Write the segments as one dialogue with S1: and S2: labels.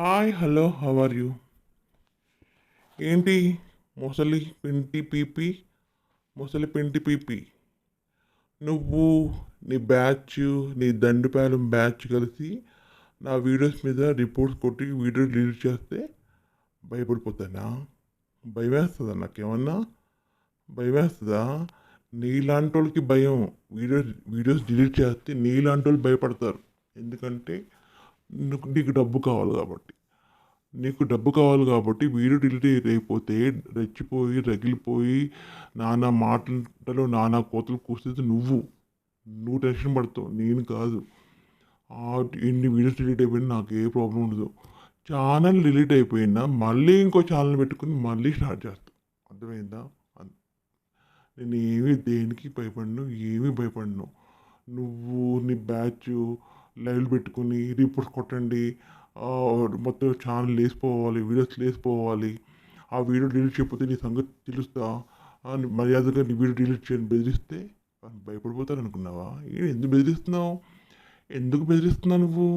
S1: Hi hello how are you ఏంటి? మొసలి పింటి పీపి మొసలి పింటి పీపి. నువ్వు నీ బ్యాచ్ నీ దండుపాలెం బ్యాచ్ కలిసి నా వీడియోస్ మీద రిపోర్ట్స్ కొట్టి వీడియో డిలీట్ చేస్తే భయపడిపోతానా? భయం వేస్తుందా నాకేమన్నా? భయం వేస్తుందా నీలాంటి వాళ్ళకి భయం. వీడియో వీడియోస్ డిలీట్ చేస్తే నీలాంటి వాళ్ళు భయపడతారు. ఎందుకంటే నీకు నీకు డబ్బు కావాలి కాబట్టి. నీకు డబ్బు కావాలి కాబట్టి వీడియో డిలీట్ అయిపోతే రెచ్చిపోయి రగిలిపోయి నానా మాటలు నానా కోతలు కూర్చేది నువ్వు. నువ్వు టెన్షన్ పడతావు. నేను కాదు. ఎన్ని వీడియోస్ డిలీట్ అయిపోయినా నాకు ఏ ప్రాబ్లం ఉండదు. ఛానల్ డిలీట్ అయిపోయినా మళ్ళీ ఇంకో ఛానల్ పెట్టుకుని మళ్ళీ స్టార్ట్ చేస్తాను అర్థమైందా? నేను ఏమీ దేనికి భయపడను? ఏమీ భయపడను? నువ్వు నీ బ్యాచ్ లైవ్లు పెట్టుకొని రిపోర్ట్స్ కొట్టండి. మొత్తం ఛానల్ లేసిపోవాలి వీడియోస్ లేసిపోవాలి ఆ వీడియో డిలీట్ చేయకపోతే నీ సంగతి తెలుస్తా? మర్యాదగా నీ వీడియో డిలీట్ చేయని బెదిరిస్తే భయపడిపోతాను అనుకున్నావా? ఎందుకు బెదిరిస్తున్నావు? ఎందుకు బెదిరిస్తున్నావు నువ్వు?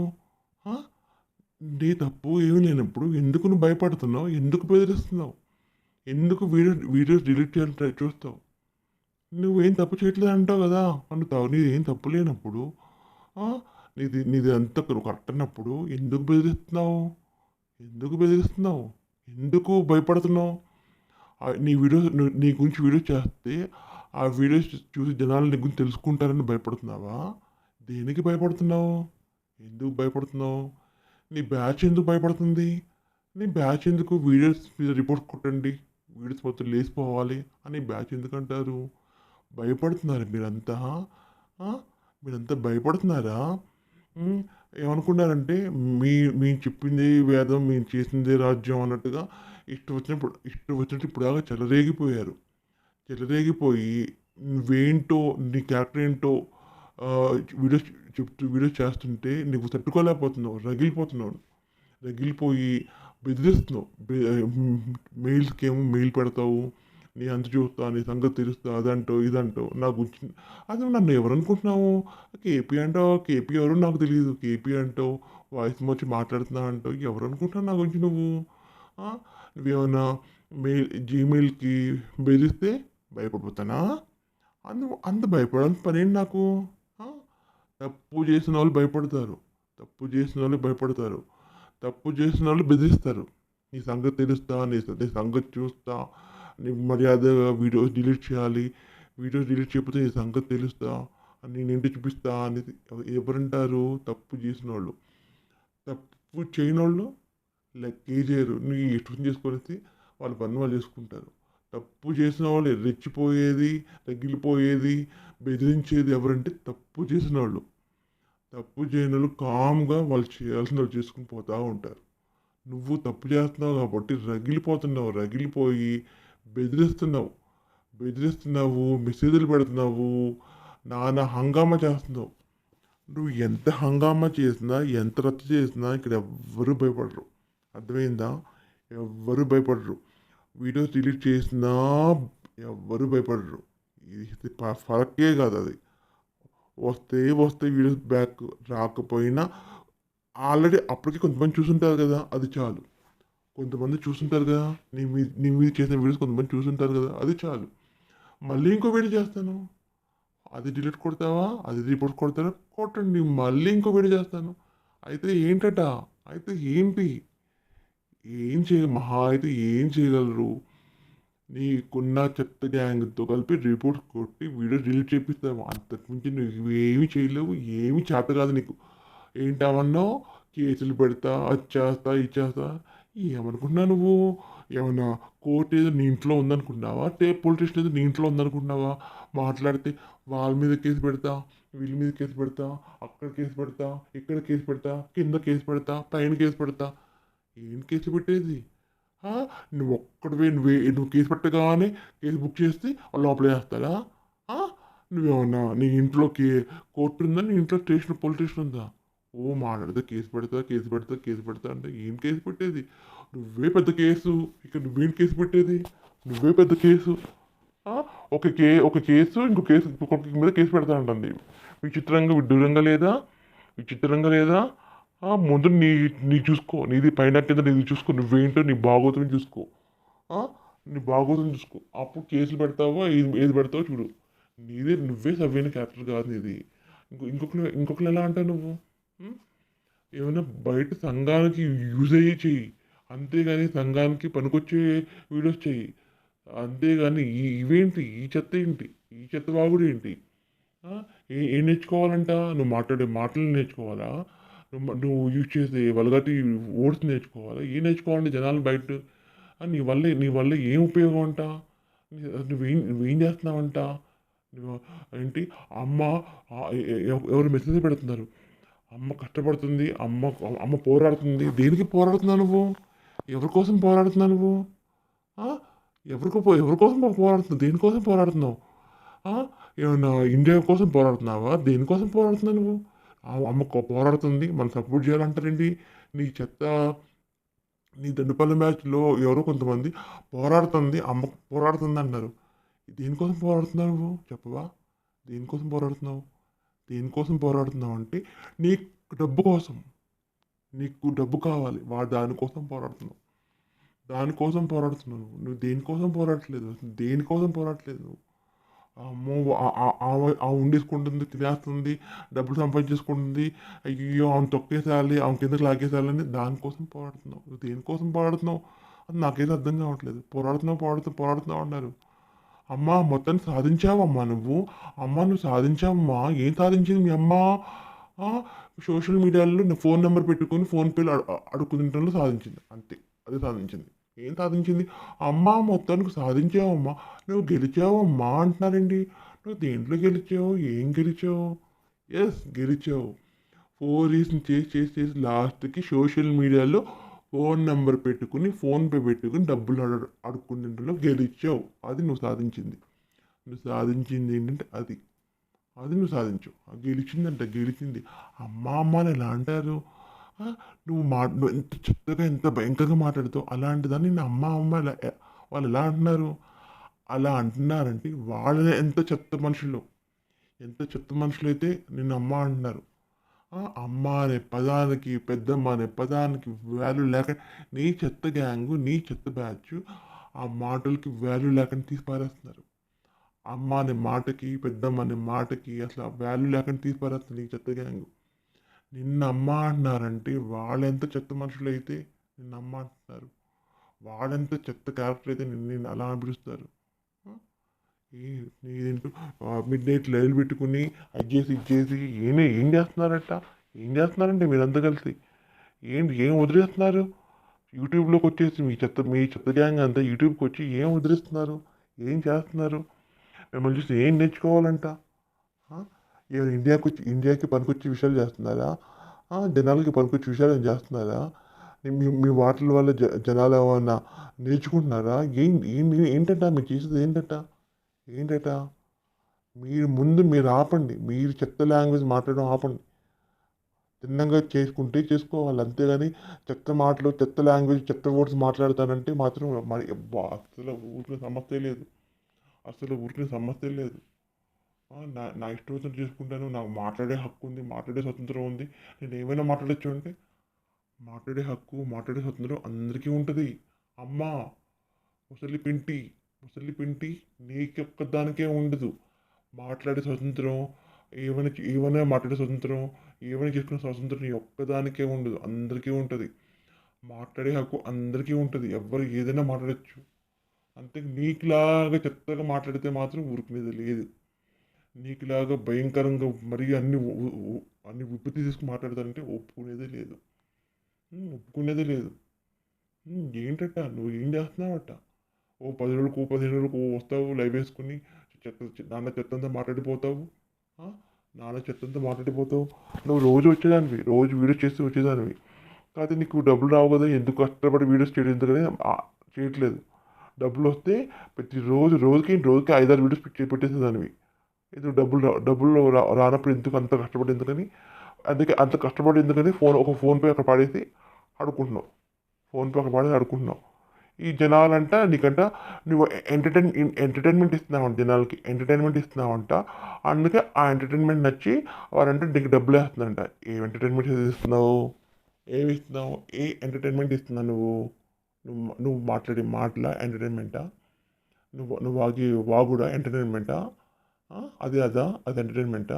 S1: నీ తప్పు ఏమీ లేనప్పుడు ఎందుకు నువ్వు భయపడుతున్నావు? ఎందుకు బెదిరిస్తున్నావు? ఎందుకు వీడియో వీడియోస్ డిలీట్ చేయాలని ట్రై చూస్తావు? నువ్వేం తప్పు చేయట్లేదు అంటావు కదా అంటావు నీది ఏం తప్పు లేనప్పుడు నీది నీది అంతా కరెక్ట్ అన్నప్పుడు ఎందుకు బెదిరిస్తున్నావు? ఎందుకు బెదిరిస్తున్నావు? ఎందుకు భయపడుతున్నావు? ఆ, నీ వీడియోస్ నీ గురించి వీడియోస్ చేస్తే ఆ వీడియోస్ చూసి జనాలు నీ గురించి తెలుసుకుంటారని భయపడుతున్నావా? దేనికి భయపడుతున్నావు? ఎందుకు భయపడుతున్నావు? నీ బ్యాచ్ ఎందుకు భయపడుతుంది? నీ బ్యాచ్ ఎందుకు వీడియోస్ మీద రిపోర్ట్ కొట్టండి వీడియోస్ మొత్తం లేచిపోవాలి అని బ్యాచ్ ఎందుకంటారు? భయపడుతున్నారు మీరంతా మీరంతా భయపడుతున్నారా? ఏమనుకున్నారంటే మీ మేము చెప్పింది వేదం మేము చేసిందే రాజ్యం అన్నట్టుగా ఇష్టం వచ్చినప్పుడు ఇష్టం వచ్చినట్టు ఇప్పుడు దాకా చెలరేగిపోయారు. చెలరేగిపోయి నువ్వేంటో నీ క్యారెక్టర్ ఏంటో వీడియోస్ చెప్తూ వీడియోస్ చేస్తుంటే నీకు తట్టుకోలేకపోతున్నావు రగిలిపోతున్నావు. రగిలిపోయి బెదిరిస్తున్నావు. మెయిల్స్కి ఏమో మెయిల్ పెడతావు. నీ అంత చూస్తా నీ సంగతి తెలుస్తా అదంటో ఇదంటో నా గురించి అది నన్ను ఎవరు అనుకుంటున్నావు కేపీ అంటావు కేపీ ఎవరు నాకు తెలియదు కేపీ అంటావు వాయిస్ వచ్చి మాట్లాడుతున్నా అంటో ఎవరు అనుకుంటున్నావు నా గురించి నువ్వు? నువ్వేమన్నా మెయిల్ జీమెయిల్కి బెదిరిస్తే భయపడిపోతానా? అందు అంత భయపడాల్సిన పని ఏంటి నాకు? తప్పు చేసిన వాళ్ళు భయపడతారు. తప్పు చేసిన వాళ్ళు భయపడతారు. తప్పు చేసిన వాళ్ళు బెదిరిస్తారు. నీ సంగతి తెలుస్తా నీ నీ సంగతి చూస్తా మర్యాదగా వీడియోస్ డిలీట్ చేయాలి. వీడియోస్ డిలీట్ చేయకపోతే నీ సంగతి తెలుస్తా నేను ఏంటి చూపిస్తా అనేది ఎవరంటారు? తప్పు చేసిన వాళ్ళు తప్పు చేయని వాళ్ళు లెక్కే చేయరు. ఇష్టం చేసుకొని వాళ్ళు పని వాళ్ళు చేసుకుంటారు. తప్పు చేసిన వాళ్ళు రెచ్చిపోయేది తగిలిపోయేది బెదిరించేది ఎవరంటే తప్పు చేసిన వాళ్ళు తప్పు చేయని వాళ్ళు కామ్గా వాళ్ళు చేయాల్సిన వాళ్ళు చేసుకుని పోతూ ఉంటారు. నువ్వు తప్పు చేస్తున్నావు కాబట్టి రగిలిపోతున్నావు. రగిలిపోయి బెదిరిస్తున్నావు. బెదిరిస్తున్నావు మెసేజ్లు పెడుతున్నావు నానా హంగామా చేస్తున్నావు. నువ్వు ఎంత హంగామా చేసినా ఎంత రద్దు చేసినా ఇక్కడ ఎవ్వరూ భయపడరు. అర్థమైందా? ఎవ్వరూ భయపడరు. వీడియోస్ డిలీట్ చేసినా ఎవ్వరూ భయపడరు. ఇది ప- ఫరకే కాదు అది. వస్తే వస్తే వీడియోస్ బ్యాక్ రాకపోయినా ఆల్రెడీ అప్పటికి కొంతమంది చూసుంటారు కదా అది చాలు. కొంతమంది చూసుంటారు కదా నీ మీద నీ మీద చేసిన వీడియోస్ కొంతమంది చూసుంటారు కదా అది చాలు. మళ్ళీ ఇంకో వీడియో చేస్తాను. అది డిలీట్ కొడతావా? అది రిపోర్ట్ కొడతారా కొట్టండి మళ్ళీ ఇంకో వీడియో చేస్తాను. అయితే ఏంటట? అయితే ఏంటి? ఏం చేయ మహా అయితే ఏం చేయగలరు? నీకున్న చెత్త గ్యాంగ్తో కలిపి రిపోర్ట్ కొట్టి వీడియో డిలీట్ చేపిస్తావు. అంతకుమించి నువ్వు ఏమి చేయలేవు ఏమి చేత కాదు నీకు. ఏంటామన్నావు కేసులు పెడతా అది చేస్తా ఇది చేస్తా. ఏమనుకున్నా నువ్వు? ఏమన్నా కోర్టు ఏదో నీ ఇంట్లో ఉందనుకున్నావా టే పోలీస్ స్టేషన్ ఏదో నీ ఇంట్లో ఉందనుకున్నావా మాట్లాడితే వాళ్ళ మీద కేసు పెడతా వీళ్ళ మీద కేసు పెడతా అక్కడ కేసు పెడతా ఇక్కడ కేసు పెడతా కింద కేసు పెడతా పైన కేసు పెడతా. ఏం కేసు పెట్టేది? నువ్వు ఒక్కడివే నువ్వే నువ్వు కేసు పెట్టగానే కేసు బుక్ చేస్తే వాళ్ళు లోపల వేస్తారా? నువ్వేమన్నా నీ ఇంట్లో కే కోర్టు ఉందా? నీ ఇంట్లో స్టేషన్ పోలీస్ స్టేషన్ ఉందా? ఓ మాట్లాడితే కేసు పెడతా కేసు పెడతా కేసు పెడతా అంటే ఏం కేసు పెట్టేది? నువ్వే పెద్ద కేసు ఇక్కడ నువ్వేం కేసు పెట్టేది? నువ్వే పెద్ద కేసు. ఒక కే ఒక కేసు ఇంకో కేసు ఇంకొక మీద కేసు పెడతా ఉంటుంది విచిత్రంగా విడ్డూరంగా లేదా? విచిత్రంగా లేదా? ముందు నీ నీ చూసుకో. నీది పైన కింద నీది చూసుకో. నువ్వేంటో నీ బాగోతుని చూసుకో. నీ బాగోతుని చూసుకో. అప్పుడు కేసులు పెడతావో? ఏది ఏది పెడతావో చూడు. నీదే నువ్వే సవ్యైన క్యారెక్టర్ కాదు నీది. ఇంకో ఇంకొకరు ఇంకొకరు ఎలా అంటావు నువ్వు? ఏమైనా బయట సంఘానికి యూజ్ అయ్యి చెయ్యి. అంతేగాని సంఘానికి పనికొచ్చే వీడియోస్ చెయ్యి. అంతేగాని ఈ ఇవేంటి? ఈ చెత్త ఏంటి? ఈ చెత్త బాగుడు ఏంటి? ఏ- ఏం నేర్చుకోవాలంట? నువ్వు మాట్లాడే మాటలు నేర్చుకోవాలా? నువ్వు నువ్వు యూజ్ చేసే వల్గటి ఓట్స్ నేర్చుకోవాలా? ఏం నేర్చుకోవాలంటే జనాలు బయట? నీ వల్ల నీ వల్ల ఏం ఉపయోగం అంట? నువ్వేం నువ్వేం చేస్తున్నావంట? ఏంటి? అమ్మ ఎవరు మెసేజ్ పెడుతున్నారు? అమ్మ కష్టపడుతుంది అమ్మ అమ్మ పోరాడుతుంది. దేనికి పోరాడుతున్నావు నువ్వు? ఎవరి కోసం పోరాడుతున్నావు నువ్వు? ఎవరికో పో- ఎవరి కోసం పోరాడుతున్నావు? దేనికోసం పోరాడుతున్నావు? ఏమన్నా ఇండియా కోసం పోరాడుతున్నావా? దేనికోసం పోరాడుతున్నావు నువ్వు? ఆ అమ్మ పోరాడుతుంది. మనం సపోర్ట్ చేయాలంటారేంటి? నీ చెత్త నీ దండుపల్లి మ్యాచ్లో ఎవరో కొంతమంది పోరాడుతుంది అమ్మ పోరాడుతుంది అన్నారు దేనికోసం పోరాడుతున్నావు నువ్వు? చెప్పవా? దేనికోసం పోరాడుతున్నావు? దేనికోసం పోరాడుతున్నావు అంటే నీ డబ్బు కోసం. నీకు డబ్బు కావాలి. వాడు దానికోసం పోరాడుతున్నావు. దానికోసం పోరాడుతున్నావు నువ్వు. దేనికోసం పోరాడట్లేదు? దేనికోసం పోరాడట్లేదు నువ్వు? అమ్మో ఆ- ఉండేసుకుంటుంది తినేస్తుంది డబ్బులు సంపాదించేసుకుంటుంది. అయ్యో ఆమె తొక్కేసేయాలి ఆమె కిందకి లాగేసేయాలని దానికోసం పోరాడుతున్నావు. నువ్వు దేనికోసం పోరాడుతున్నావు? అది నాకైతే అర్థం కావట్లేదు. పోరాడుతున్నావు పోరాడుతూ పోరాడుతున్నావు అన్నారు. అమ్మా మొత్తాన్ని సాధించావమ్మా నువ్వు. అమ్మ నువ్వు సాధించావమ్మా. ఏం సాధించింది మీ అమ్మ? సోషల్ మీడియాలో ఫోన్ నెంబర్ పెట్టుకొని ఫోన్పేలో అడుగుతుంటలో సాధించింది. అంతే అది సాధించింది. ఏం సాధించింది? అమ్మ మొత్తానికి సాధించావమ్మా. నువ్వు గెలిచావమ్మా అంటున్నారండి. నువ్వు దేంట్లో గెలిచావు? ఏం గెలిచావు? ఎస్ గెలిచావు. ఫోర్ ఇయర్స్ చేసి చేసి చేసి లాస్ట్కి సోషల్ మీడియాలో ఫోన్ నెంబర్ పెట్టుకుని ఫోన్పే పెట్టుకుని డబ్బులు అడు అడుక్కునేలో గెలిచావు అది నువ్వు సాధించింది. నువ్వు సాధించింది ఏంటంటే అది. అది నువ్వు సాధించు గెలిచిందంట గెలిచింది. అమ్మ అమ్మ అని ఎలా అంటారు? నువ్వు మా నువ్వు ఎంత చెత్తగా ఎంత భయంకరంగా మాట్లాడుతావు? అలాంటిదాన్ని నా అమ్మ అమ్మ ఎలా వాళ్ళు ఎలా అంటున్నారు? అలా అంటున్నారంటే వాళ్ళ ఎంత చెత్త మనుషులు. ఎంత చెత్త మనుషులు అయితే నిన్ను అమ్మ అంటున్నారు. అమ్మ అనే పదానికి పెద్దమ్మ అనే పదానికి వాల్యూ లేక నీ చెత్త గ్యాంగు నీ చెత్త బ్యాచ్ ఆ మాటలకి వాల్యూ లేకుండా తీసి పారేస్తున్నారు అమ్మ అనే మాటకి పెద్దమ్మ అనే మాటకి అసలు వాల్యూ లేకుండా తీసి పారేస్తున్నారు నీ చెత్త గ్యాంగు నిన్న అమ్మ అంటున్నారంటే వాళ్ళెంత చెత్త మనుషులు అయితే నిన్న అమ్మ అంటున్నారు. వాళ్ళెంత చెత్త క్యారెక్టర్ అయితే నిన్ను నిన్ను అలా పిలుస్తారు ఏ మిడ్ నైట్ లైన్ పెట్టుకుని అది చేసి ఇది చేసి ఏం ఏం చేస్తున్నారట? ఏం చేస్తున్నారంటే మీరంతా కలిసి? ఏం ఏం వదిలేస్తున్నారు? యూట్యూబ్లోకి వచ్చేసి మీ చెత్త మీ చెత్త గ్యాంగ్ అంతా యూట్యూబ్కి వచ్చి ఏం వదిలేస్తున్నారు? ఏం చేస్తున్నారు? మిమ్మల్ని చూసి ఏం నేర్చుకోవాలంట? ఏమైనా ఇండియాకి వచ్చి ఇండియాకి పనికొచ్చే విషయాలు చేస్తున్నారా? జనాలకి పనికొచ్చే విషయాలు ఏం చేస్తున్నారా? మీ మీ వాటిల వల్ల జ జనాలు ఏమన్నా నేర్చుకుంటున్నారా? ఏం ఏం ఏంటంట? మీరు చేసేది ఏంటంట? ఏంటట? మీరు ముందు మీరు ఆపండి. మీరు చెత్త లాంగ్వేజ్ మాట్లాడడం ఆపండి. తిన్నంగా చేసుకుంటే చేసుకోవాలి. అంతేగాని చెత్త మాటలు చెత్త లాంగ్వేజ్ చెత్త వర్డ్స్ మాట్లాడతానంటే మాత్రం మరి అబ్బా, అసలు ఊరికే సమస్య లేదు. అసలు ఊరికే సమస్య లేదు. నా నా ఇష్టం వచ్చినట్టు చేసుకుంటాను. నాకు మాట్లాడే హక్కు ఉంది. మాట్లాడే స్వతంత్రం ఉంది. నేను ఏమైనా మాట్లాడచ్చు అంటే మాట్లాడే హక్కు మాట్లాడే స్వతంత్రం అందరికీ ఉంటుంది. అమ్మ ముసలి పింటి ముసలి పింటి నీకు దానికే ఉండదు. మాట్లాడే స్వతంత్రం ఏమైనా ఏమైనా మాట్లాడే స్వతంత్రం ఏమైనా చేసుకునే స్వతంత్రం నీ ఒక్కదానికే ఉండదు. అందరికీ ఉంటుంది. మాట్లాడే హక్కు అందరికీ ఉంటుంది. ఎవరు ఏదైనా మాట్లాడచ్చు. అంతే నీకులాగా చెత్తగా మాట్లాడితే మాత్రం ఊరుకునేది లేదు. నీకులాగా భయంకరంగా మరీ అన్ని అన్ని విపత్తి తీసుకుని మాట్లాడతానంటే ఒప్పుకునేదే లేదు. ఒప్పుకునేదే లేదు. ఏంటట నువ్వు ఏం చేస్తున్నావట? ఓ పది రోజులకు పదిహేను రోజులకు వస్తావు లైవ్ వేసుకుని చెత్త నాన్న చెత్తంతా మాట్లాడిపోతావు. నాన్న చెత్తంతా మాట్లాడిపోతావు. నువ్వు రోజు వచ్చేదానివి రోజు వీడియో చేస్తూ వచ్చేదానివి. కాకపోతే నీకు డబ్బులు రావు కదా ఎందుకు కష్టపడి వీడియోస్ చేయడం? ఎందుకని చేయట్లేదు. డబ్బులు వస్తే ప్రతిరోజు రోజుకి రోజుకి ఐదారు వీడియోస్ పెట్టేసేదానివి. ఎందుకు డబ్బులు రా డబ్బులు రా రానప్పుడు ఎందుకు అంత కష్టపడి ఎందుకని? అందుకే అంత కష్టపడి ఎందుకని ఫోన్ ఒక ఫోన్పే అక్కడ పాడేసి ఆడుకుంటున్నావు. ఫోన్పే అక్కడ పాడేసి ఆడుకుంటున్నావు. ఈ జనాలంట నీకంట నువ్వు ఎంటర్టైన్ ఎంటర్టైన్మెంట్ ఇస్తున్నావంట జనాలకి ఎంటర్టైన్మెంట్ ఇస్తున్నావంట అందుకే ఆ ఎంటర్టైన్మెంట్ నచ్చి వారంటే నీకు డబ్బులు వేస్తుందంట ఏ ఎంటర్టైన్మెంట్ ఇస్తున్నావు ఏమి ఇస్తున్నావు? ఏ ఎంటర్టైన్మెంట్ ఇస్తున్నావు నువ్వు? నువ్వు నువ్వు మాట్లాడే మాటల ఎంటర్టైన్మెంటా నువ్వు నువ్వు వాగి వాగుడా ఎంటర్టైన్మెంటా అది అదా? అది ఎంటర్టైన్మెంటా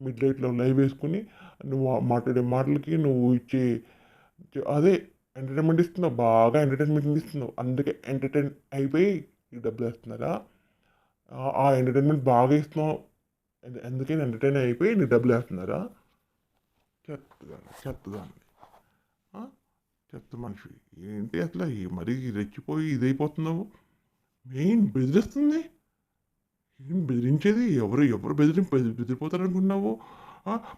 S1: మిడ్ లైట్లో లైవ్ వేసుకుని నువ్వు మాట్లాడే మాటలకి నువ్వు ఇచ్చే- అదే ఎంటర్టైన్మెంట్ ఇస్తున్నావు బాగా ఎంటర్టైన్మెంట్ ఇస్తున్నావు. అందుకే ఎంటర్టైన్ అయిపోయి ఈ డబ్బులు వేస్తున్నారా? ఆ- ఎంటర్టైన్మెంట్ బాగా ఇస్తున్నావు. ఎందు- అందుకే ఎంటర్టైన్ అయిపోయి నీ డబ్బులు వేస్తున్నారా? చెత్తగా చెత్తదాన్ని. చెత్త మనిషి. ఏంటి అట్లా మరీ రెచ్చిపోయి ఇదైపోతున్నావు? మెయిన్ బెదిరిస్తుంది. ఏం బెదిరించేది? ఎవరు ఎవరు బెదిరి బెదిరిపోతారనుకున్నావు?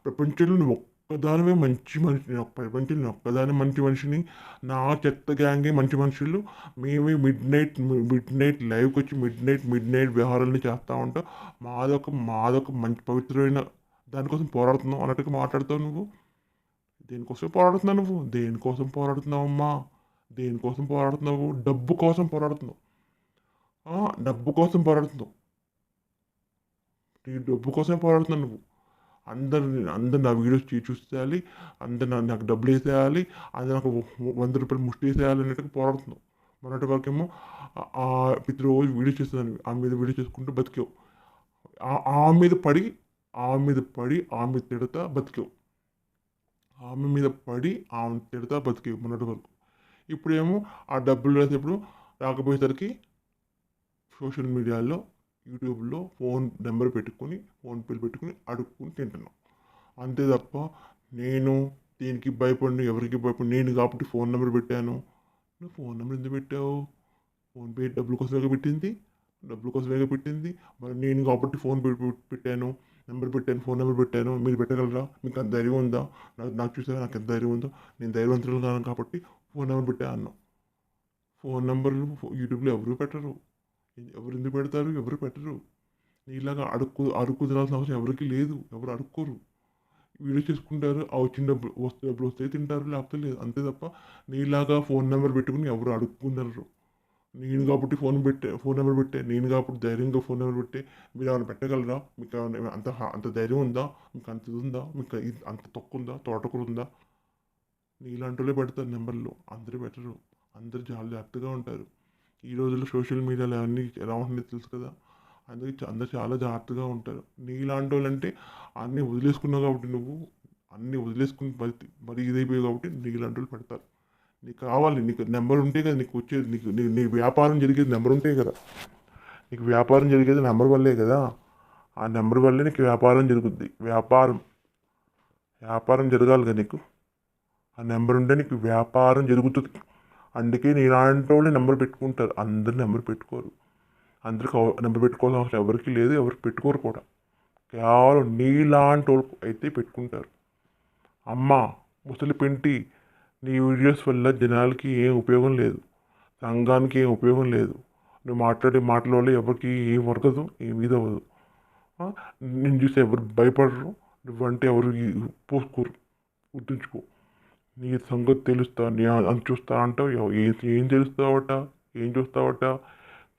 S1: ప్రపంచంలో నువ్వు దానివే మంచి మనిషిని ఒక్క ప్రపంచంలో ఒక్కదాని మంచి మనిషిని నా చెత్త గ్యాంగే మంచి మనుషులు. మేమే మిడ్ నైట్ మిడ్ నైట్ లైవ్కి వచ్చి మిడ్ నైట్ మిడ్ నైట్ వ్యవహారాలను చేస్తూ ఉంటాం. మాదొక మాదొక మంచి పవిత్రమైన దానికోసం పోరాడుతున్నావు అన్నట్టుగా మాట్లాడుతావు నువ్వు. దేనికోసం పోరాడుతున్నావు నువ్వు? దేనికోసం పోరాడుతున్నావు అమ్మా? దేనికోసం పోరాడుతున్నావు? డబ్బు కోసం పోరాడుతున్నావు. డబ్బు కోసం పోరాడుతున్నావు. నీ డబ్బు కోసమే పోరాడుతున్నావు నువ్వు. అందరిని అందరు నా వీడియోస్ చూ- చూసేయాలి అందరు నాకు డబ్బులు వేసేయాలి అందరు నాకు వంద రూపాయలు ముష్టి వేసేయాలి అన్నట్టుగా పోరాడుతున్నావు మొన్నటి వరకేమో ఆ- ఆ ప్రతిరోజు వీడియో చేస్తున్నాను ఆ మీద వీడియో చేసుకుంటూ బతికావు. ఆ- మీద పడి ఆమె మీద పడి ఆమె తిడతా బతికావు. ఆమె మీద పడి ఆమె తిడతా బతికేవు మొన్నటి వరకు ఇప్పుడేమో ఆ డబ్బులు రాసేప్పుడు రాకపోయేసరికి సోషల్ మీడియాలో యూట్యూబ్లో ఫోన్ నెంబర్ పెట్టుకొని ఫోన్పేలు పెట్టుకుని అడుక్కుని తింటున్నాం. అంతే తప్ప నేను దీనికి భయపడిన ఎవరికి భయపడి నేను కాబట్టి ఫోన్ నెంబర్ పెట్టాను. నువ్వు ఫోన్ నెంబర్ ఎందుకు పెట్టావు? ఫోన్పే డబ్బుల కోసమే పెట్టింది? డబ్బుల కోసమే పెట్టింది? మరి నేను కాబట్టి ఫోన్ పెట్టాను నెంబర్ పెట్టాను ఫోన్ నెంబర్ పెట్టాను మీరు పెట్టగలరా? మీకు అంత ధైర్యం ఉందా? నాకు నాకు చూసారా? నాకు ఎంత ధైర్యం ఉందో? నేను ధైర్యవంతులు కాను కాబట్టి ఫోన్ నెంబర్ పెట్టా ఫోన్ నెంబర్లు యూట్యూబ్లో ఎవరు పెట్టరు? ఎవరు ఎందుకు పెడతారు? ఎవరు పెట్టరు. నీలాగా అడుక్కు అడుక్కు తినాల్సిన అవసరం ఎవరికి లేదు. ఎవరు అడుక్కోరు. వీడియో చేసుకుంటారు. ఆ వచ్చిన డబ్బులు వస్తే డబ్బులు వస్తే తింటారు. లేకపోతే లేదు. అంతే తప్ప నీలాగా ఫోన్ నెంబర్ పెట్టుకుని ఎవరు అడుక్కున్నారు నేను కాబట్టి ఫోన్ పెట్టే ఫోన్ నెంబర్ పెట్టే నేను కాబట్టి ధైర్యంగా ఫోన్ నెంబర్ పెట్టే మీరు ఏమైనా పెట్టగలరా? మీకు ఏమైనా అంత అంత ధైర్యం ఉందా? మీకు అంత ఇది ఉందా? మీకు అంత తొక్కు ఉందా? తోటకూర ఉందా? నీలాంటి వాళ్ళే పెడతారు నెంబర్లు. అందరూ పెట్టరు. అందరూ చాలా జాగ్రత్తగా ఉంటారు. ఈ రోజుల్లో సోషల్ మీడియాలో అన్నీ ఎలా ఉంటుందో తెలుసు కదా. అందుకే అందరు అందరూ చాలా జాగ్రత్తగా ఉంటారు. నీలాంటి వాళ్ళు అంటే అన్నీ వదిలేసుకున్నావు కాబట్టి నువ్వు అన్నీ వదిలేసుకుని మరి మరి ఇదైపోయావు కాబట్టి నీలాంటి వాళ్ళు పెడతారు. నీకు కావాలి నీకు నెంబర్ ఉంటే కదా నీకు వచ్చేది నీకు నీ నీ వ్యాపారం జరిగేది నెంబర్ ఉంటే కదా. నీకు వ్యాపారం జరిగేది నెంబర్ వల్లే కదా. ఆ నెంబర్ వల్లే నీకు వ్యాపారం జరుగుద్ది. వ్యాపారం వ్యాపారం జరగాలి కదా నీకు. ఆ నెంబర్ ఉంటే నీకు వ్యాపారం జరుగుతుంది. అందుకే నీలాంటి వాళ్ళు నెంబర్ పెట్టుకుంటారు. అందరు నెంబర్ పెట్టుకోరు. అందరికి నెంబర్ పెట్టుకోవాల్సిన అవసరం ఎవరికి లేదు ఎవరు పెట్టుకోరు కూడా. కేవలం నీలాంటి వాళ్ళు అయితే పెట్టుకుంటారు. అమ్మ ముసలి పెంటి నీ వీడియోస్ వల్ల జనాలకి ఏం ఉపయోగం లేదు. సంఘానికి ఏం ఉపయోగం లేదు. నువ్వు మాట్లాడే మాటల వల్ల ఎవరికి ఏం వర్గదు ఏమీది అవ్వదు. నేను చూసి ఎవరు భయపడరు. నువ్వంటే ఎవరు పోసుకోరు. గుర్తుంచుకో. నీ సంగతి తెలుస్తా నీ అని చూస్తా అంటావు. ఏం ఏం తెలుస్తావట? ఏం చూస్తావట?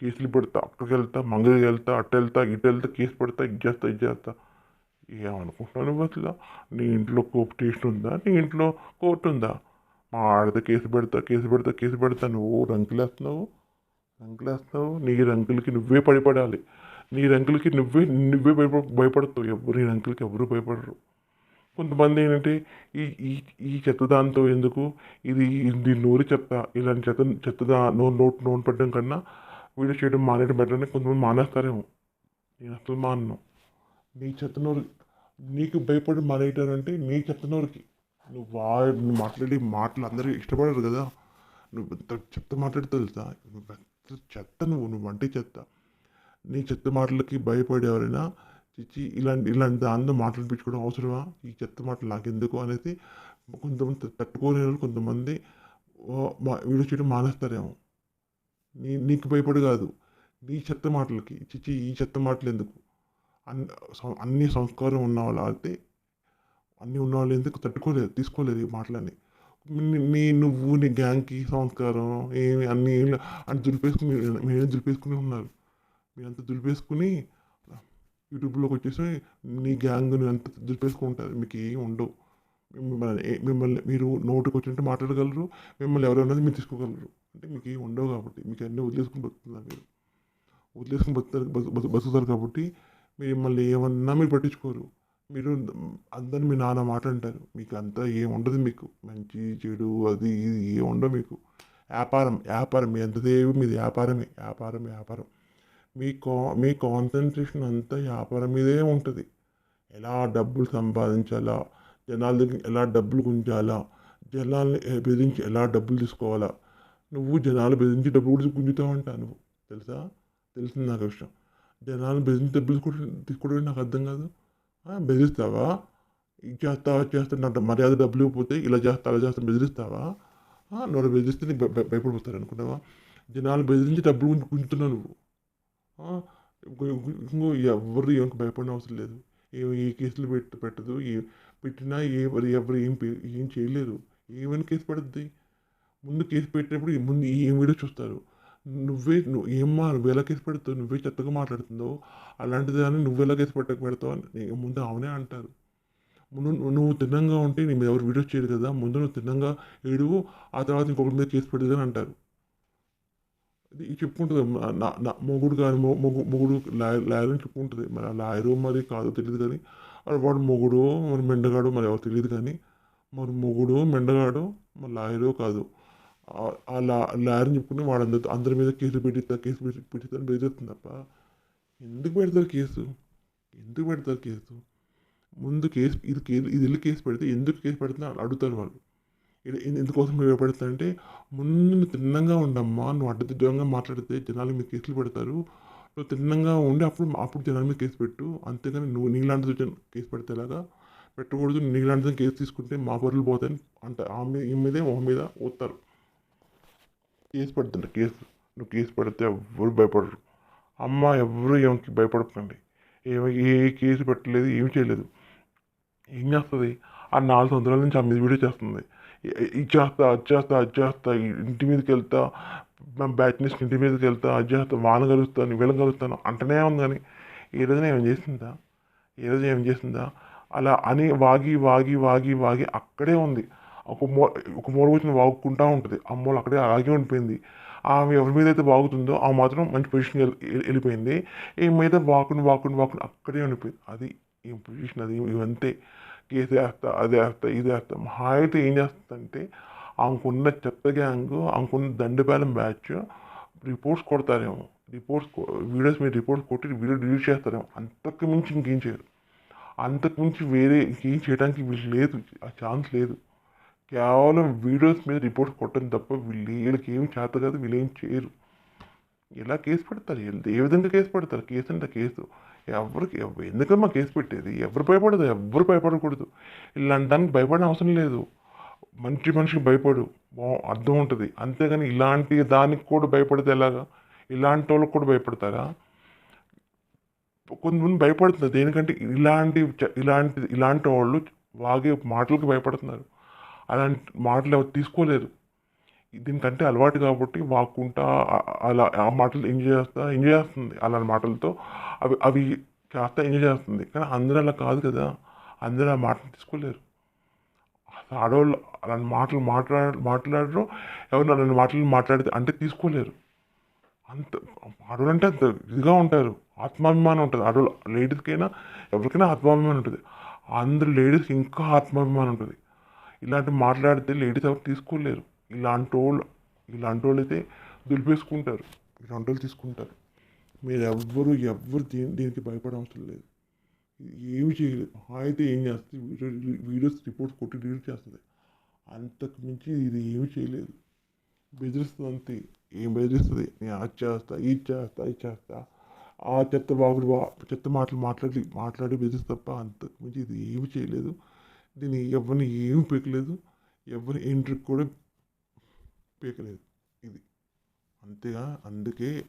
S1: కేసులు పెడతా అక్కడికి వెళ్తా మంగళకి వెళ్తా అట్ట వెళ్తా ఇటు వెళ్తా కేసు పెడతా ఇది చేస్తా ఇది చేస్తా. ఏమనుకుంటున్నావు అసలు? నీ ఇంట్లో కోర్టు ఉందా? నీ ఇంట్లో కోర్టు ఉందా? మా ఆడితే కేసు పెడతా కేసు పెడతా కేసు పెడతా నువ్వు రంకులేస్తున్నావు? రంకులేస్తున్నావు? నీ రంకులకి నువ్వే పడిపడాలి. నీ రంకులకి నువ్వే నువ్వే భయప భయపడతావు. ఎవరు నీ రంకులకి ఎవరు భయపడరు. కొంతమంది ఏంటంటే ఈ ఈ ఈ చెత్తదాంతో ఎందుకు ఇది ఇది నూరి చెత్త ఇలాంటి చెత్త చెత్తదా నో నోట్ నోట్ పెట్టడం కన్నా వీడియో చేయడం మానేయడం బెటర్ అని కొంతమంది మానేస్తారేమో. నేను అసలు మానను. నీ చెత్త నోరు నీకు భయపడి మానేయటారంటే నీ చెత్త నోరుకి. నువ్వు వా నువ్వు మాటలు అందరూ ఇష్టపడరు కదా. నువ్వు ఎంత చెత్త మాట్లాడితే తెలుసా? నువ్వు ఎంత చెత్త నువ్వు నువ్వు వంటి చెత్త. నీ చెత్త మాటలకి భయపడేవరైనా చిచ్చి ఇలాంటి ఇలాంటి దాంతో మాట్లాడిపించుకోవడం అవసరమా? ఈ చెత్త మాటలు నాకెందుకు అనేది కొంతమంది తట్టుకోలేరు కొంతమంది వీడియో చేయడం మానేస్తారేమో. నీ నీకు భయపడి కాదు. నీ చెత్త మాటలకి. చిచ్చి ఈ చెత్త మాటలు ఎందుకు? అన్ని అన్ని సంస్కారం ఉన్న వాళ్ళు అయితే అన్నీ ఉన్న వాళ్ళు ఎందుకు తట్టుకోలేదు తీసుకోలేదు ఈ మాటలని నీ- నువ్వు నీ గ్యాంగ్కి సంస్కారం ఏమి అన్నీ ఏం అని దులిపేసుకుని మీరే దులిపేసుకుని ఉన్నారు. మీరంతా దులిపేసుకుని యూట్యూబ్లోకి వచ్చేసి నీ గ్యాంగ్ అంత దులిపేసుకుంటారు. మీకు ఏం ఉండవు. మిమ్మల్ని మిమ్మల్ని మీరు నోటికి వచ్చినట్టు మాట్లాడగలరు. మిమ్మల్ని ఎవరైనా మీరు తీసుకోగలరు. అంటే మీకు ఏం ఉండవు కాబట్టి మీకు అన్నీ వదిలేసుకుని బతుకుతున్నారు మీరు. వదిలేసుకుని బతుకుతారు బతుకుతారు కాబట్టి మీరు మిమ్మల్ని ఏమన్నా మీరు పట్టించుకోరు. మీరు అందరిని మీ నాన్న మాట అంటారు. మీకు అంతా ఏం ఉండదు మీకు. మంచి చెడు అది ఇది ఏం ఉండవు మీకు. వ్యాపారం వ్యాపారం మీ ఎంతసేపు మీది వ్యాపారమే. వ్యాపారం వ్యాపారం. మీ కా మీ కాన్సన్ట్రేషన్ అంతా వ్యాపారం మీదే ఉంటుంది. ఎలా డబ్బులు సంపాదించాలా? జనాల దగ్గర ఎలా డబ్బులు గుంజాలా? జనాల్ని బెదిరించి ఎలా డబ్బులు తీసుకోవాలా? నువ్వు జనాలు బెదిరించి డబ్బులు కూడా గుంజుతావు అంటా నువ్వు. తెలుసా? తెలిసింది నాకు విషయం. జనాలు బెదిరించి డబ్బులు తీసుకోవడం నాకు అర్థం కాదు. బెదిరిస్తావా? ఇది చేస్తావా? చేస్తా మర్యాద డబ్బులు పోతే ఇలా చేస్తా అలా చేస్తా బెదిరిస్తావా? ఆ, నువ్వు బెదిరిస్తే నీకు భయ- భయపడిపోతారు అనుకున్నావా? జనాలు బెదిరించి డబ్బులు గుంజుతున్నావు నువ్వు. ఇంకో- ఎవరు ఏమకి భయపడిన అవసరం లేదు. ఏ ఏ కేసులు పెట్టి పెట్టదు. ఏ పెట్టినా ఎవరు ఎవరు ఏం ఏం చేయలేరు. ఏమైనా కేసు పడుద్ది? ముందు కేసు పెట్టినప్పుడు ముందు ఏం వీడియో చూస్తారు. నువ్వే నువ్వు ఏమ్మా నువ్వు ఎలా కేసు పెడతావు? నువ్వే చెత్తగా మాట్లాడుతుందో అలాంటిది అని నువ్వు ఎలా కేసు పెట్టక పెడతావు అని ముందు అవునే అంటారు. ముందు నువ్వు- నువ్వు తిన్నంగా ఉంటే నీ మీద ఎవరు వీడియో చేయరు కదా. ముందు నువ్వు తిన్నంగా ఏడువు ఆ తర్వాత ఇంకొకరి మీద కేసు పెడుతుంది అని అంటారు. ఇది చెప్పుకుంటుంది నా నా మొగుడు కానీ మొగు మొగుడు లాయర్ లాయర్ అని చెప్పుకుంటుంది మరి ఆ లాయరు మరి కాదో తెలియదు కానీ మరి వాడు మొగుడు మరి మెండగాడు మరి ఎవరు తెలియదు కానీ మరి మొగుడు మెండగాడు మరి లాయరు కాదు. ఆ- లా లాయర్ని చెప్పుకుని వాడు అందరి అందరి మీద కేసు పెట్టిస్తా కేసు పెట్టి పెట్టిస్తాను బెదిరిస్తుంది తప్ప ఎందుకు పెడతారు కేసు? ఎందుకు పెడతారు కేసు? ముందు కేసు ఇది కేసు ఇది వెళ్ళి కేసు పెడితే ఎందుకు కేసు పెడుతున్నా అడుగుతారు వాళ్ళు. ఎందుకోసం మీరు పెడతారంటే ముందు నువ్వు తిన్నంగా ఉండమ్మా నువ్వు అడ్డదిడ్డంగా మాట్లాడితే జనాలు మీకు కేసులు పెడతారు. నువ్వు తిన్నంగా ఉండి అప్పుడు అప్పుడు జనాల మీద కేసు పెట్టు. అంతేగాని నువ్వు నీలాంటి కేసు పెడితే ఎలాగా? పెట్టకూడదు. నీలాంటిది కేసు తీసుకుంటే మా పరులు పోతాయని అంట ఆ మీద ఈ మీదే మా మీద పోతారు కేసు పెడుతుంట కేసు. నువ్వు కేసు పెడితే ఎవ్వరు భయపడరు. అమ్మ ఎవరు ఏమికి భయపడకండి. ఏమి ఏ కేసు పెట్టలేదు ఏమి చేయలేదు. ఏం చేస్తుంది? ఆ నాలుగు సంవత్సరాల నుంచి ఆ మీద వీడియో చేస్తుంది. చేస్తా చేస్తా చేస్తా ఇంటి మీదకి వెళ్తా మా బ్యాచ్నిస్ ఇంటి మీదకి వెళ్తా అది చేస్తా వాన కలుస్తాను వీళ్ళని కలుస్తాను అంటనే ఉంది కానీ ఈ రోజున ఏం చేసిందా ఈ రోజు ఏం చేసిందా అలా అని వాగి వాగి వాగి వాగి అక్కడే ఉంది ఒక మూ ఒక మూల కూర్చొని వాగుకుంటా ఉంటుంది ఆ మూల అక్కడే ఆగి ఉండిపోయింది ఆమె ఎవరి మీద అయితే వాగుతుందో ఆ మాత్రం మంచి పొజిషన్కి వెళ్ళి వెళ్ళిపోయింది ఈ మీద వాకుని వాకుని వాకుండా అక్కడే ఉండిపోయింది అది ఈ పొజిషన్ అది ఇవంతే ఇది వేస్తా అది వేస్తా ఇది వేస్తా మహా అయితే ఏం చేస్తుందంటే ఆమెకున్న చెత్త గ్యాంగ్ ఆమెకున్న దండపాలెం బ్యాచ్ రిపోర్ట్స్ కొడతారేమో. రిపోర్ట్స్ వీడియోస్ మీద రిపోర్ట్స్ కొట్టి వీడియో డిలీట్ చేస్తారేమో. అంతకు మించి ఇంకేం చేయరు. అంతకు మించి వేరే ఇంకేం చేయడానికి వీళ్ళు లేదు ఆ ఛాన్స్ లేదు. కేవలం వీడియోస్ మీద రిపోర్ట్స్ కొట్టడం తప్ప వీళ్ళు వీళ్ళకి ఏం చేత కాదు వీళ్ళు ఏం చేయరు. ఎలా కేసు పెడతారు? ఏ విధంగా కేసు పెడతారు? కేసు అంటే కేసు. ఎవరికి ఎందుకంటే మా కేసు పెట్టేది? ఎవరు భయపడదు ఎవరు భయపడకూడదు. ఇలాంటానికి భయపడిన అవసరం లేదు. మంచి మనిషికి భయపడు. అర్థం ఉంటుంది. అంతేగాని ఇలాంటి దానికి కూడా భయపడితే ఎలాగా? ఇలాంటి వాళ్ళకి కూడా భయపడతారా? కొంతమంది భయపడుతున్నారు. దేనికంటే ఇలాంటి ఇలాంటి ఇలాంటి వాళ్ళు వాగే మాటలకు భయపడుతున్నారు. అలాంటి మాటలు ఎవరు తీసుకోలేరు దీనికంటే అలవాటు కాబట్టి వాక్కుంటా అలా ఆ మాటలు ఎంజాయ్ చేస్తా ఎంజాయ్ చేస్తుంది అలాంటి మాటలతో. అవి అవి కాస్త ఎంజాయ్ చేస్తుంది. కానీ అందరూ అలా కాదు కదా. అందరూ ఆ మాటలు తీసుకోలేరు. అసలు ఆడవాళ్ళు అలాంటి మాటలు మాట్లాడ మాట్లాడరు. ఎవరు అలాంటి మాటలు మాట్లాడితే అంటే తీసుకోలేరు. అంత ఆడవాళ్ళు అంటే అంత ఇదిగా ఉంటారు. ఆత్మాభిమానం ఉంటుంది. ఆడవాళ్ళు లేడీస్కైనా ఎవరికైనా ఆత్మాభిమానం ఉంటుంది. అందరు లేడీస్కి ఇంకా ఆత్మాభిమానం ఉంటుంది. ఇలాంటి మాట్లాడితే లేడీస్ ఎవరు తీసుకోలేరు. ఇలాంటి వాళ్ళు ఇలాంటి వాళ్ళు అయితే దులిపేసుకుంటారు. ఇలాంటి వాళ్ళు తీసుకుంటారు. మీరు ఎవ్వరు ఎవ్వరు దీని దీనికి భయపడే అవసరం లేదు. ఏమి చేయలేదు. అయితే ఏం చేస్తుంది? వీడియో వీడియోస్ రిపోర్ట్స్ కొట్టి డిలీట్ చేస్తుంది. అంతకు మించి ఇది ఏమి చేయలేదు. బెదిరిస్తుంది అంతే ఏం బెదిరిస్తుంది? నేను అది చేస్తా ఇది చేస్తా ఇది చేస్తా. ఆ చెత్త బాగుడు బా చెత్త మాటలు మాట్లాడి మాట్లాడి బెదిరిస్తే తప్ప అంతకు మించి ఇది ఏమి చేయలేదు. దీన్ని ఎవరిని ఏమి పెట్టలేదు ఎవరి ఎంట్రీకి కూడా పీకలేదు ఇది. అంతేగా అందుకే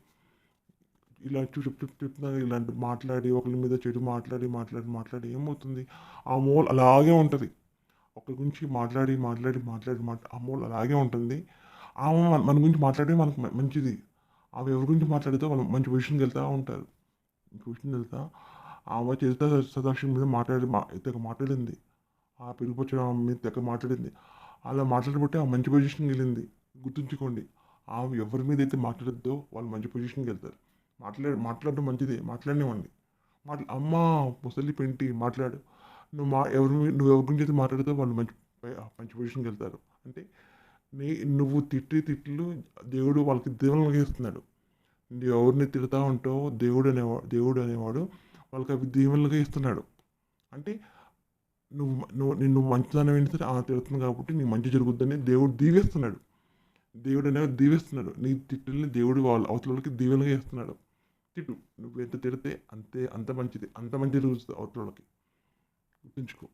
S1: ఇలా చూ చెప్ చెప్తున్నా ఇలాంటి మాట్లాడి ఒకరి మీద చెడు మాట్లాడి మాట్లాడి మాట్లాడి ఏమవుతుంది? ఆ మోల్ అలాగే ఉంటుంది. ఒకరి గురించి మాట్లాడి మాట్లాడి మాట్లాడి మాట్లా ఆ మోల్ అలాగే ఉంటుంది. ఆమె మన- గురించి మాట్లాడి మనకు మంచిది. ఆమె ఎవరి గురించి మాట్లాడితే వాళ్ళు మంచి పొజిషన్కి వెళ్తూ ఉంటారు. పొజిషన్కి వెళ్తా ఆమె చరిత సదాశివం మీద మాట్లాడి మా మాట్లాడింది. ఆ పెరుగుపచ్చడం మీద తెగ మాట్లాడింది. అలా మాట్లాడబట్టి ఆ మంచి పొజిషన్కి వెళ్ళింది గుర్తుంచుకోండి. ఆమె ఎవరి మీద అయితే మాట్లాడద్దో వాళ్ళు మంచి పొజిషన్కి వెళ్తారు. మాట్లాడ మాట్లాడడం మంచిదే. మాట్లాడనివ్వండి. మాట్లా అమ్మ ముసలి పెంటి మాట్లాడు. నువ్వు మా ఎవరి నువ్వు ఎవరి గురించి అయితే మాట్లాడితే వాళ్ళు మంచి మంచి పొజిషన్కి వెళ్తారు. అంటే నీ నువ్వు తిట్టి తిట్లు దేవుడు వాళ్ళకి దీవెనలుగా ఇస్తున్నాడు. నువ్వు ఎవరిని తిడతా ఉంటావో దేవుడు అనేవాడు దేవుడు అనేవాడు వాళ్ళకి అవి దీవెనలుగా ఇస్తున్నాడు. అంటే నువ్వు నువ్వు నిన్ను మంచిదానం ఏంటి సరే ఆ తిడుతుంది కాబట్టి నీకు మంచి జరుగుద్దని దేవుడు దీవిస్తున్నాడు. దేవుడు అనేవాడు దీవిస్తున్నాడు. నీ తిట్టుల్ని దేవుడు వాళ్ళ అవతల వాళ్ళకి దీవెనగా ఇస్తున్నాడు తిట్టు. నువ్వు ఎంత తిడితే అంతే అంత మంచిది. అంత మంచిది జరుగుతుంది అవతల వాళ్ళకి గుర్తుంచుకో.